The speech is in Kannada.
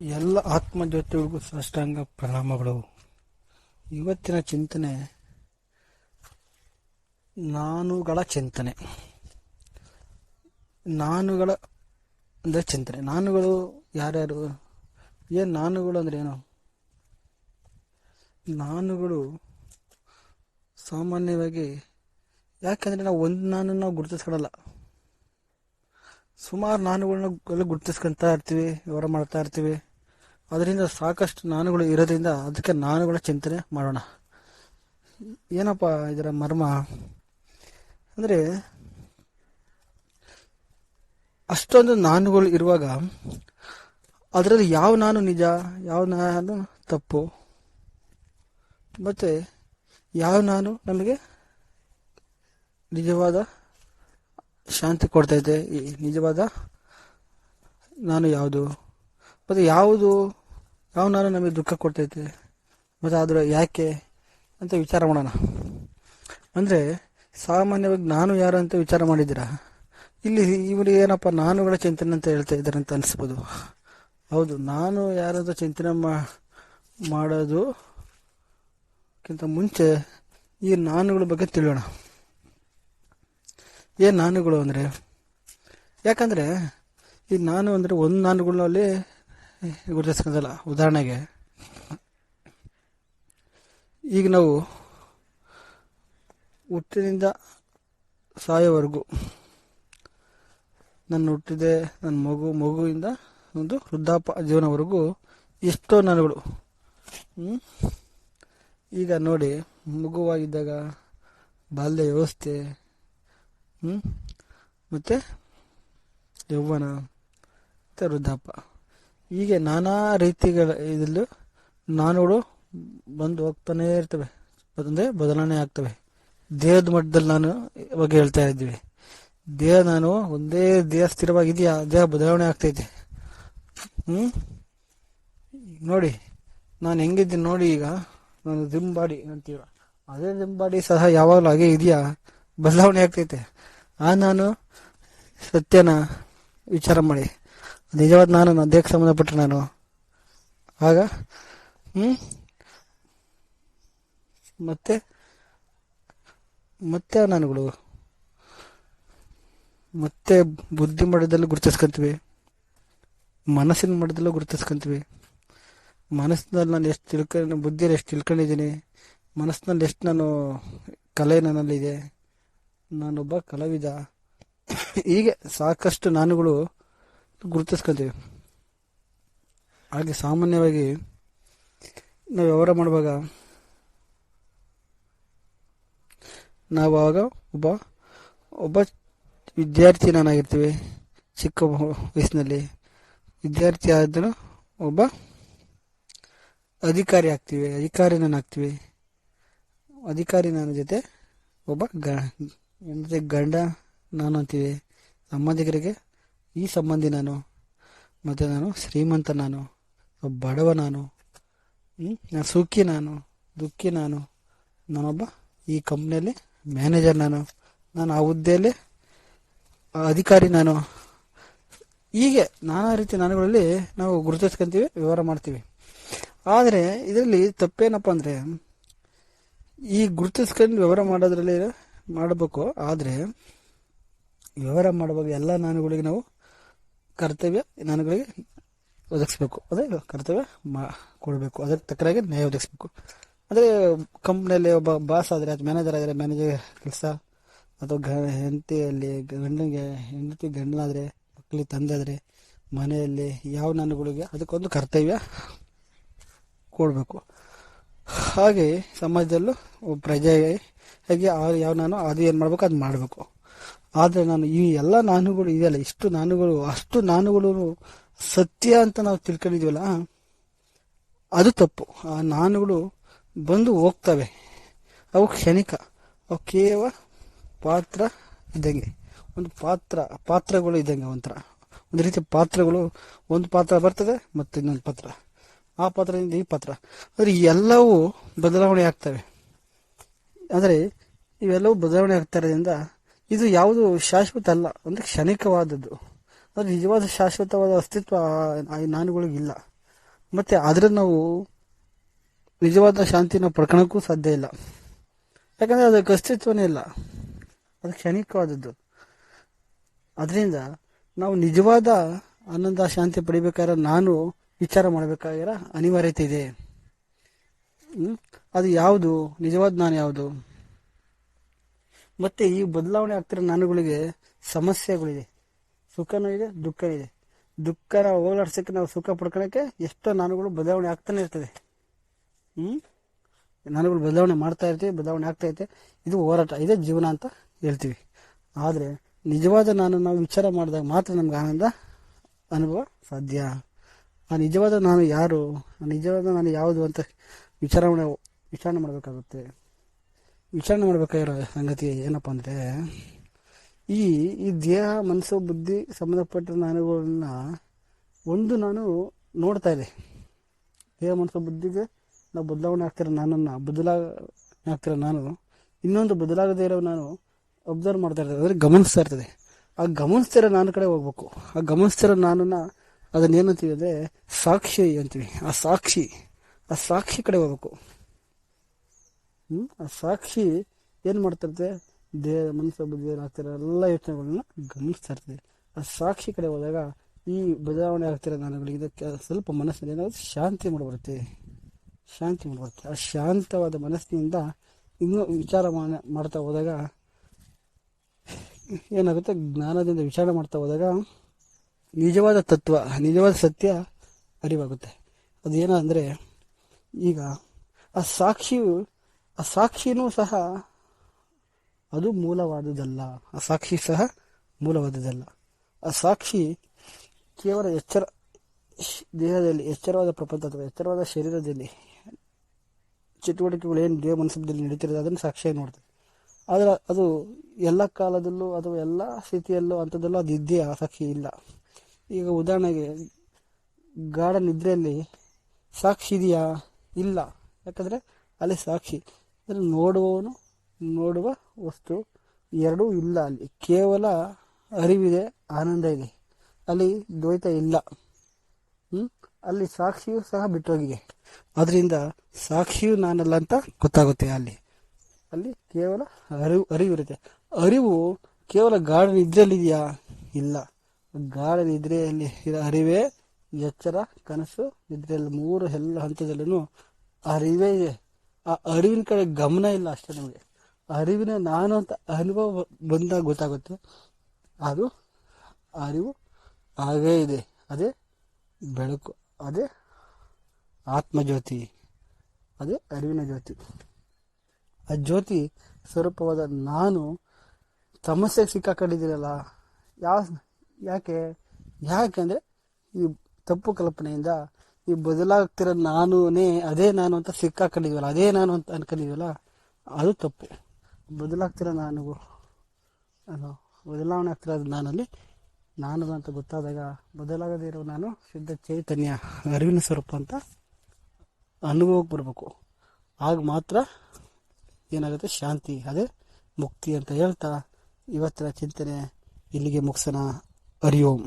ಎಲ್ಲ ಆತ್ಮಜ್ಯೋತಿಗಳಿಗೂ ಸಾಷ್ಟಾಂಗ ಪ್ರಣಾಮಗಳು. ಇವತ್ತಿನ ಚಿಂತನೆ, ನಾನುಗಳ ಚಿಂತನೆ. ನಾನುಗಳ ಅಂದರೆ ಚಿಂತನೆ. ನಾನುಗಳು ಯಾರ್ಯಾರು? ಏನು ನಾನುಗಳು ಅಂದ್ರೆ ಏನು? ನಾನುಗಳು ಸಾಮಾನ್ಯವಾಗಿ, ಯಾಕಂದರೆ ನಾವು ಒಂದು ನಾನು ನಾವು ಗುರುತಿಸ್ಕೊಳಲ್ಲ. ಸುಮಾರು ನಾನುಗಳನ್ನ ಎಲ್ಲ ಗುರುತಿಸ್ಕೊಂತ ಇರ್ತೀವಿ, ವ್ಯವಹಾರ ಮಾಡ್ತಾ ಇರ್ತೀವಿ. ಅದರಿಂದ ಸಾಕಷ್ಟು ನಾನುಗಳು ಇರೋದ್ರಿಂದ ಅದಕ್ಕೆ ನಾನುಗಳ ಚಿಂತನೆ ಮಾಡೋಣ. ಏನಪ್ಪ ಇದರ ಮರ್ಮ? ಅಂದರೆ ಅಷ್ಟೊಂದು ನಾನುಗಳು ಇರುವಾಗ ಅದರಲ್ಲಿ ಯಾವ ನಾನು ನಿಜ, ಯಾವ ನಾನು ತಪ್ಪು? ಮತ್ತು ಯಾವ ನಾನು ನಮಗೆ ನಿಜವಾದ ಶಾಂತಿ ಕೊಡ್ತೈತೆ ನಿಜವಾದ ನಾನು ಯಾವುದು? ಮತ್ತು ಯಾವುದು ಯಾವ ನಾನು ನಮಗೆ ದುಃಖ ಕೊಡ್ತೈತೆ. ಮತ್ತು ಅದರ ಯಾಕೆ ಅಂತ ವಿಚಾರ ಮಾಡೋಣ. ಅಂದರೆ ಸಾಮಾನ್ಯವಾಗಿ ನಾನು ಯಾರು ಅಂತ ವಿಚಾರ ಮಾಡಿದ್ದೀರಾ? ಇಲ್ಲಿ ಇವರು ಏನಪ್ಪ ನಾನುಗಳ ಚಿಂತನೆ ಅಂತ ಹೇಳ್ತಾ ಇದ್ದಾರೆ ಅಂತ ಅನಿಸ್ಬೋದು. ಹೌದು, ನಾನು ಯಾರಂತ ಚಿಂತನೆ ಮಾಡೋದು ಕ್ಕಿಂತ ಮುಂಚೆ ಈ ನಾನುಗಳ ಬಗ್ಗೆ ತಿಳಿಯೋಣ. ಏನು ನಾನುಗಳು ಅಂದರೆ? ಯಾಕಂದರೆ ಈ ನಾನು ಅಂದರೆ ಒಂದು ನಾನುಗಳಲ್ಲಿ ಗುರುತಿಸ್ಕೊಂಡಲ್ಲ ಉದಾಹರಣೆಗೆ, ಈಗ ನಾವು ಹುಟ್ಟಿನಿಂದ ಸಾಯೋವರೆಗೂ ನನ್ನ ಹುಟ್ಟಿದೆ, ನನ್ನ ಮಗು ಮಗುವಿಂದ ಒಂದು ವೃದ್ಧಾಪ ಜೀವನವರೆಗೂ ಎಷ್ಟೋ ನನಗಳು? ಈಗ ನೋಡಿ, ಮಗುವಾಗಿದ್ದಾಗ ಬಾಲ್ಯ ವ್ಯವಸ್ಥೆ ಮತ್ತು ಯೌವನ ಮತ್ತು ವೃದ್ಧಾಪ ಹೀಗೆ ನಾನಾ ರೀತಿಗಳ ಇದರಲ್ಲೂ ನಾನುಗಳು ಬಂದು ಹೋಗ್ತಾನೇ ಇರ್ತವೆ. ಅಂದರೆ ಬದಲಾವಣೆ ಆಗ್ತವೆ. ದೇಹದ ಮಟ್ಟದಲ್ಲಿ ನಾನು ಬಗ್ಗೆ ಹೇಳ್ತಾ ಇದ್ದೀವಿ. ದೇಹ ನಾನು ಒಂದೇ ದೇಹ ಸ್ಥಿರವಾಗಿದೆಯಾ? ದೇಹ ಬದಲಾವಣೆ ಆಗ್ತೈತೆ ಹ್ಞೂ ನೋಡಿ, ನಾನು ಹೆಂಗಿದ್ದೀನಿ ನೋಡಿ ಈಗ. ನಾನು ಜಿಮ್ ಬಾಡಿ ಅಂತೀವ. ಅದೇ ಜಿಮ್ ಬಾಡಿ ಸಹ ಯಾವಾಗಲೂ ಹಾಗೆ ಇದೆಯಾ? ಬದಲಾವಣೆ ಆಗ್ತೈತೆ. ಆ ನಾನು ಸತ್ಯನ ವಿಚಾರ ಮಾಡಿ. ನಿಜವಾದ ನಾನು ನನ್ನ ದೇಹಕ್ಕೆ ಸಂಬಂಧಪಟ್ಟ ನಾನು. ಆಗ ಹ್ಞೂ ಮತ್ತೆ? ಮತ್ತೆ ನಾನುಗಳು? ಮತ್ತೆ ಬುದ್ಧಿ ಮಟ್ಟದಲ್ಲಿ ಗುರುತಿಸ್ಕೊಂತೀವಿ. ಮನಸ್ಸಿನ ಮಟ್ಟದಲ್ಲೂ ಗುರುತಿಸ್ಕೊಂತೀವಿ. ಮನಸ್ಸಿನಲ್ಲಿ ನಾನು ಎಷ್ಟು ತಿಳ್ಕೊಂಡು ಬುದ್ಧಿಯಲ್ಲಿ ಎಷ್ಟು ತಿಳ್ಕೊಂಡಿದ್ದೀನಿ. ಮನಸ್ಸಿನಲ್ಲಿ ಎಷ್ಟು ನಾನು ಕಲೆ ನನ್ನಲ್ಲಿದೆ. ನಾನೊಬ್ಬ ಕಲಾವಿದ. ಹೀಗೆ ಸಾಕಷ್ಟು ನಾನುಗಳು ಗುರುತಿಸ್ಕೊಂತೀವಿ. ಹಾಗೆ ಸಾಮಾನ್ಯವಾಗಿ ನಾವು ವ್ಯವಹಾರ ಮಾಡುವಾಗ ನಾವು ಆವಾಗ ಒಬ್ಬ ಒಬ್ಬ ವಿದ್ಯಾರ್ಥಿ ನಾನಾಗಿರ್ತೀವಿ. ಚಿಕ್ಕ ವಯಸ್ಸಿನಲ್ಲಿ ವಿದ್ಯಾರ್ಥಿ ಆದರೂ ಒಬ್ಬ ಅಧಿಕಾರಿ ಆಗ್ತೀವಿ ಅಧಿಕಾರಿ ನಾನು ಆಗ್ತೀವಿ. ಅಧಿಕಾರಿ ನನ್ನ ಜೊತೆ ಒಬ್ಬ ಗ ಗಂಡ, ನಾನು ಅಂತೀವಿ. ಸಂಬಂಧಿಕರಿಗೆ ಈ ಸಂಬಂಧಿ ನಾನು, ಮತ್ತು ನಾನು ಶ್ರೀಮಂತ ನಾನು ಬಡವ ನಾನು ನಾನು ಸುಖಿ ನಾನು, ದುಃಖಿ ನಾನು, ನಾನೊಬ್ಬ ಈ ಕಂಪ್ನಿಯಲ್ಲಿ ಮ್ಯಾನೇಜರ್ ನಾನು ನಾನು ಆ ಹುದ್ದೆಯಲ್ಲಿ ಅಧಿಕಾರಿ ನಾನು. ಹೀಗೆ ನಾನಾ ರೀತಿ ನಾನುಗಳಲ್ಲಿ ನಾವು ಗುರುತಿಸ್ಕೊಂತೀವಿ, ವ್ಯವಹಾರ ಮಾಡ್ತೀವಿ. ಆದರೆ ಇದರಲ್ಲಿ ತಪ್ಪೇನಪ್ಪ ಅಂದರೆ, ಈ ಗುರುತಿಸ್ಕೊಂಡು ವ್ಯವಹಾರ ಮಾಡೋದ್ರಲ್ಲಿ ಮಾಡಬೇಕು, ಆದರೆ ವ್ಯವಹಾರ ಮಾಡುವಾಗ ಎಲ್ಲ ನಾನುಗಳಿಗೆ ನಾವು ಕರ್ತವ್ಯ ನನಗಳಿಗೆ ಒದಗಿಸ್ಬೇಕು. ಅದೇ ಕರ್ತವ್ಯ ಮಾ, ಕೊಡಬೇಕು. ಅದಕ್ಕೆ ತಕ್ಕನಾಗಿ ನ್ಯಾಯ ಒದಗಿಸ್ಬೇಕು. ಅಂದರೆ ಕಂಪ್ನಿಯಲ್ಲಿ ಒಬ್ಬ ಬಾಸ್ ಆದರೆ ಅದು ಮ್ಯಾನೇಜರ್ ಆದರೆ ಮ್ಯಾನೇಜರ್ ಕೆಲಸ ಅಥವಾ ಗ, ಹೆಂಡತಿಯಲ್ಲಿ ಗಂಡನಿಗೆ ಹೆಂಡತಿ ಗಂಡನಾದರೆ ಮಕ್ಕಳಿಗೆ ತಂದೆ ಆದರೆ ಮನೆಯಲ್ಲಿ ಯಾವ ನನಗಳಿಗೆ ಅದಕ್ಕೊಂದು ಕರ್ತವ್ಯ ಕೊಡಬೇಕು. ಹಾಗೆ ಸಮಾಜದಲ್ಲೂ ಒಬ್ಬ ಪ್ರಜೆ ಹಾಗೆ ಯಾವ ನಾನು ಅದು ಏನು ಮಾಡಬೇಕು ಅದು ಮಾಡಬೇಕು. ಆದರೆ ನಾನು ಈ ಎಲ್ಲ ನಾನುಗಳು ಇದೆಯಲ್ಲ, ಇಷ್ಟು ನಾನುಗಳು, ಅಷ್ಟು ನಾನುಗಳು ಸತ್ಯ ಅಂತ ನಾವು ತಿಳ್ಕೊಂಡಿದ್ದೀವಲ್ಲ, ಅದು ತಪ್ಪು. ಆ ನಾನುಗಳು ಬಂದು ಹೋಗ್ತವೆ. ಅವು ಕ್ಷಣಿಕ. ಅವು ಕೇವಲ ಪಾತ್ರ ಇದ್ದಂಗೆ. ಒಂದು ಪಾತ್ರ, ಪಾತ್ರಗಳು ಇದ್ದಂಗೆ ಒಂಥರ. ಒಂದು ರೀತಿ ಪಾತ್ರಗಳು, ಒಂದು ಪಾತ್ರ ಬರ್ತದೆ ಮತ್ತು ಇನ್ನೊಂದು ಪಾತ್ರ. ಆ ಪಾತ್ರದಿಂದ ಈ ಪಾತ್ರ. ಆದರೆ ಎಲ್ಲವೂ ಬದಲಾವಣೆ ಆಗ್ತವೆ. ಆದರೆ ಇವೆಲ್ಲವೂ ಬದಲಾವಣೆ ಆಗ್ತಾ ಇರೋದ್ರಿಂದ ಇದು ಯಾವುದು ಶಾಶ್ವತ ಅಲ್ಲ, ಅಂದರೆ ಕ್ಷಣಿಕವಾದದ್ದು. ಆದರೆ ನಿಜವಾದ ಶಾಶ್ವತವಾದ ಅಸ್ತಿತ್ವ ನಾಣ್ಯಗಳಿಗಿಲ್ಲ ನಾನುಗಳಿಗಿಲ್ಲ ಮತ್ತೆ ಆದರೆ ನಾವು ನಿಜವಾದ ಶಾಂತಿನ ಪಡ್ಕೊಳಕ್ಕೂ ಸಾಧ್ಯ ಇಲ್ಲ. ಯಾಕಂದರೆ ಅದಕ್ಕೆ ಅಸ್ತಿತ್ವನೇ ಇಲ್ಲ. ಅದು ಕ್ಷಣಿಕವಾದದ್ದು. ಅದರಿಂದ ನಾವು ನಿಜವಾದ ಆನಂದ, ಶಾಂತಿ ಪಡಿಬೇಕಾದ್ರೆ ನಾನು ವಿಚಾರ ಮಾಡಬೇಕಾಗಿರೋ ಅನಿವಾರ್ಯತೆ ಇದೆ. ಅದು ಯಾವುದು? ನಿಜವಾದ ನಾನು ಯಾವುದು? ಮತ್ತೆ ಈ ಬದಲಾವಣೆ ಆಗ್ತಿರೋ ನಾನುಗಳಿಗೆ ಸಮಸ್ಯೆಗಳಿದೆ. ಸುಖನೂ ಇದೆ, ದುಃಖನೂ ಇದೆ. ದುಃಖನ ಹೋಗಲಾಡ್ಸಕ್ಕೆ ನಾವು ಸುಖ ಪಡ್ಕೊಳಕ್ಕೆ ಎಷ್ಟೋ ನಾನುಗಳು ಬದಲಾವಣೆ ಆಗ್ತಾನೆ ಇರ್ತದೆ. ಹ್ಮ್? ನಾನುಗಳು ಬದಲಾವಣೆ ಮಾಡ್ತಾ ಇರ್ತೀವಿ, ಬದಲಾವಣೆ ಆಗ್ತಾ ಐತೆ ಇದು ಹೋರಾಟ, ಇದೇ ಜೀವನ ಅಂತ ಹೇಳ್ತೀವಿ. ಆದರೆ ನಿಜವಾದ ನಾನು ನಾವು ವಿಚಾರ ಮಾಡಿದಾಗ ಮಾತ್ರ ನಮ್ಗೆ ಆನಂದ, ಅನುಭವ ಸಾಧ್ಯ. ಆ ನಿಜವಾದ ನಾನು ಯಾರು ನಿಜವಾದ ನಾನು ಯಾವುದು ಅಂತ ವಿಚಾರಣೆ ವಿಚಾರಣೆ ಮಾಡಬೇಕಾಗುತ್ತೆ. ವಿಚಾರಣೆ ಮಾಡಬೇಕಾಗಿರೋ ಸಂಗತಿ ಏನಪ್ಪ ಅಂದರೆ, ಈ ಈ ದೇಹ, ಮನಸ್ಸು, ಬುದ್ಧಿ ಸಂಬಂಧಪಟ್ಟ ನಾನುಗಳನ್ನ ಒಂದು ನಾನು ನೋಡ್ತಾ ಇದೆ ದೇಹ, ಮನಸ್ಸು, ಬುದ್ಧಿಗೆ ನಾವು ಬದಲಾವಣೆ ಆಗ್ತಿರೋ ನಾನನ್ನು ಬದಲಾಗ ಆಗ್ತಿರೋ ನಾನು, ಇನ್ನೊಂದು ಬದಲಾಗದೇ ಇರೋ ನಾನು ಅಬ್ಸರ್ವ್ ಮಾಡ್ತಾ ಇರ್ತದೆ ಅಂದರೆ ಗಮನಿಸ್ತಾ ಇರ್ತದೆ. ಆ ಗಮನಿಸ್ತಿರೋ ನಾನು ಕಡೆ ಹೋಗ್ಬೇಕು. ಆ ಗಮನಿಸ್ತಿರೋ ನಾನನ್ನ ಅದನ್ನೇನಂತೀವಿ ಅಂದರೆ ಸಾಕ್ಷಿ ಅಂತೀವಿ. ಆ ಸಾಕ್ಷಿ ಆ ಸಾಕ್ಷಿ ಕಡೆ ಹೋಗ್ಬೇಕು. ಆ ಸಾಕ್ಷಿ ಏನು ಮಾಡ್ತಿರುತ್ತೆ ದೇಹ ಮನಸ್ಸು ಬುದ್ಧಿ ಏನಾಗ್ತಿರೋ ಎಲ್ಲ ಯೋಚನೆಗಳನ್ನ ಗಮನಿಸ್ತಾ ಇರ್ತದೆ. ಆ ಸಾಕ್ಷಿ ಕಡೆ ಹೋದಾಗ ಈ ಬದಲಾವಣೆ ಆಗ್ತಿರೋ ನಾನುಗಳಿಗೆ ಇದಕ್ಕೆ ಸ್ವಲ್ಪ ಮನಸ್ಸಿನಲ್ಲಿ ಏನಾದ್ರು ಶಾಂತಿ ಮಾಡಿಬರುತ್ತೆ. ಶಾಂತಿ ಮಾಡಿಬರುತ್ತೆ. ಆ ಶಾಂತವಾದ ಮನಸ್ಸಿನಿಂದ ಇನ್ನೂ ವಿಚಾರ ಮಾಡ- ಮಾಡ್ತಾ ಹೋದಾಗ, ಏನಾಗುತ್ತೆ? ಜ್ಞಾನದಿಂದ ವಿಚಾರ ಮಾಡ್ತಾ ಹೋದಾಗ ನಿಜವಾದ ತತ್ವ, ನಿಜವಾದ ಸತ್ಯ ಅರಿವಾಗುತ್ತೆ. ಅದೇನಂದರೆ, ಈಗ ಆ ಸಾಕ್ಷಿಯು ಆ ಸಾಕ್ಷಿನೂ ಸಹ ಅದು ಮೂಲವಾದುದಲ್ಲ. ಆ ಸಾಕ್ಷಿ ಸಹ ಮೂಲವಾದುದಲ್ಲ. ಆ ಸಾಕ್ಷಿ ಕೇವಲ ಎಚ್ಚರ ದೇಹದಲ್ಲಿ ಎಚ್ಚರವಾದ ಪ್ರಪಂಚ ಅಥವಾ ಎಚ್ಚರವಾದ ಶರೀರದಲ್ಲಿ ಚಟುವಟಿಕೆಗಳು ಏನು ದೇಹ ಮನಸ್ಸಿನಲ್ಲಿ ನಡೀತಿರೋದು ಅದನ್ನು ಸಾಕ್ಷಿಯಾಗಿ ನೋಡ್ತದೆ. ಆದರೆ ಅದು ಎಲ್ಲ ಕಾಲದಲ್ಲೂ ಅಥವಾ ಎಲ್ಲ ಸ್ಥಿತಿಯಲ್ಲೂ ಅಂಥದ್ದಲ್ಲೂ ಅದು ಇದ್ದೇ ಸಾಕ್ಷಿ ಇಲ್ಲ. ಈಗ ಉದಾಹರಣೆಗೆ ಗಾಢ ನಿದ್ರೆಯಲ್ಲಿ ಸಾಕ್ಷಿ ಇದೆಯಾ? ಇಲ್ಲ. ಯಾಕಂದರೆ ಅಲ್ಲಿ ಸಾಕ್ಷಿ ಅಂದರೆ ನೋಡುವವನು, ನೋಡುವ ವಸ್ತು ಎರಡೂ ಇಲ್ಲ ಅಲ್ಲಿ. ಕೇವಲ ಅರಿವಿದೆ, ಆನಂದ ಇದೆ. ಅಲ್ಲಿ ದ್ವೈತ ಇಲ್ಲ. ಅಲ್ಲಿ ಸಾಕ್ಷಿಯೂ ಸಹ ಬಿಟ್ಟೋಗಿದೆ. ಅದರಿಂದ ಸಾಕ್ಷಿಯು ನಾನಲ್ಲ ಅಂತ ಗೊತ್ತಾಗುತ್ತೆ ಅಲ್ಲಿ. ಅಲ್ಲಿ ಕೇವಲ ಅರಿವು, ಅರಿವಿರುತ್ತೆ. ಅರಿವು ಕೇವಲ ಗಾಢ ನಿದ್ರೆಯಲ್ಲಿದೆಯಾ ಇಲ್ಲ. ಗಾಢ ನಿದ್ರೆಯಲ್ಲಿ ಇರೋ ಅರಿವೇ, ಎಚ್ಚರ, ಕನಸು, ನಿದ್ರೆಯಲ್ಲಿ ಮೂರು, ಎಲ್ಲ ಹಂತದಲ್ಲೂ ಅರಿವೇ ಇದೆ. ಆ ಅರಿವಿನ ಕಡೆ ಗಮನ ಇಲ್ಲ ಅಷ್ಟೇ ನಮಗೆ. ಅರಿವಿನ ನಾನು ಅಂತ ಅನುಭವ ಬಂದಾಗ ಗೊತ್ತಾಗುತ್ತೆ. ಅದು ಅರಿವು ಆಗೇ ಇದೆ. ಅದೇ ಬೆಳಕು. ಅದೇ ಆತ್ಮಜ್ಯೋತಿ. ಅದೇ ಅರಿವಿನ ಜ್ಯೋತಿ. ಆ ಜ್ಯೋತಿ ಸ್ವರೂಪವಾದ ನಾನು ಸಮಸ್ಯೆ ಸಿಕ್ಕಾಕೊಂಡಿದ್ದೀರಲ್ಲ ಯಾವ ಯಾಕೆ? ಯಾಕೆಂದರೆ ಈ ತಪ್ಪು ಕಲ್ಪನೆಯಿಂದ ಈ ಬದಲಾಗ್ತಿರೋ ನಾನುನೇ, ಅದೇ ನಾನು ಅಂತ ಸಿಕ್ಕಾಕೊಂಡಿದ್ವಲ್ಲ, ಅದೇ ನಾನು ಅಂತ ಅನ್ಕೊಂಡಿದ್ವಲ್ಲ, ಅದು ತಪ್ಪು. ಬದಲಾಗ್ತಿರೋ ನಾನು ನಾನು ಬದಲಾವಣೆ ಆಗ್ತಿರೋದು ನಾನಲ್ಲಿ ನಾನು ಅಂತ ಗೊತ್ತಾದಾಗ ಬದಲಾಗದೇ ಇರೋ ನಾನು ಶುದ್ಧ ಚೈತನ್ಯ ಅರಿವಿನ ಸ್ವರೂಪ ಅಂತ ಅನುಭವಕ್ಕೆ ಬರಬೇಕು. ಆಗ ಮಾತ್ರ ಏನಾಗುತ್ತೆ? ಶಾಂತಿ, ಅದೇ ಮುಕ್ತಿ ಅಂತ ಹೇಳ್ತಾ ಇವತ್ತಿನ ಚಿಂತನೆ ಇಲ್ಲಿಗೆ ಮುಗಿಸೋಣ. ಹರಿ ಓಂ.